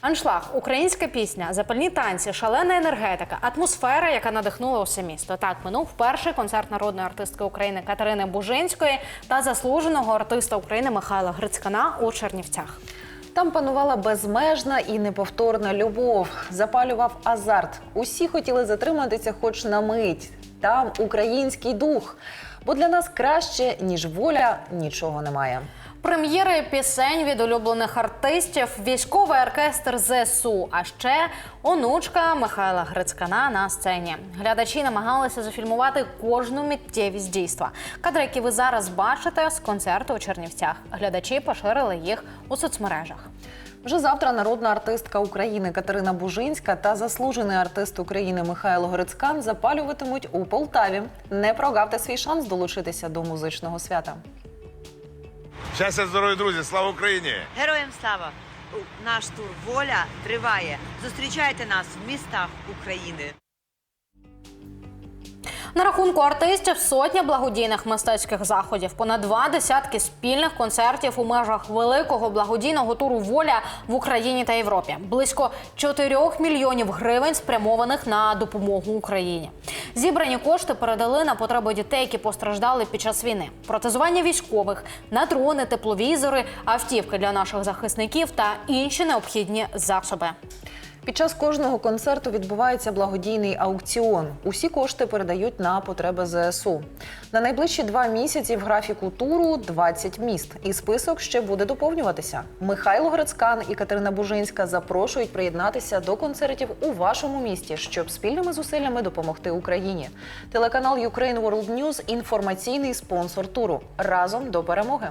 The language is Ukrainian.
Аншлаг, українська пісня, запальні танці, шалена енергетика, атмосфера, яка надихнула усе місто. Так минув перший концерт народної артистки України Катерини Бужинської та заслуженого артиста України Михайла Грицькана у Чернівцях. Там панувала безмежна і неповторна любов, запалював азарт. Усі хотіли затриматися, хоч на мить. Там український дух. Бо для нас краще, ніж воля, нічого немає. Прем'єри пісень від улюблених артистів, військовий оркестр ЗСУ, а ще онучка Михайла Грицькана на сцені. Глядачі намагалися зафільмувати кожну миттєвість дійства. Кадри, які ви зараз бачите з концерту у Чернівцях. Глядачі поширили їх у соцмережах. Вже завтра народна артистка України Катерина Бужинська та заслужений артист України Михайло Грицькан запалюватимуть у Полтаві. Не прогавте свій шанс долучитися до музичного свята. Щастя, здоров'я, друзі! Слава Україні! Героям слава! Наш тур Воля триває. Зустрічайте нас в містах України. На рахунку артистів сотня благодійних мистецьких заходів, понад два десятки спільних концертів у межах великого благодійного туру Воля в Україні та Європі. Близько 4 мільйонів гривень спрямованих на допомогу Україні. Зібрані кошти передали на потреби дітей, які постраждали під час війни. Протезування військових, на дрони, тепловізори, автівки для наших захисників та інші необхідні засоби. Під час кожного концерту відбувається благодійний аукціон. Усі кошти передають на потреби ЗСУ. На найближчі два місяці в графіку туру 20 міст. І список ще буде доповнюватися. Михайло Грицькан і Катерина Бужинська запрошують приєднатися до концертів у вашому місті, щоб спільними зусиллями допомогти Україні. Телеканал Ukraine World News – інформаційний спонсор туру. Разом до перемоги.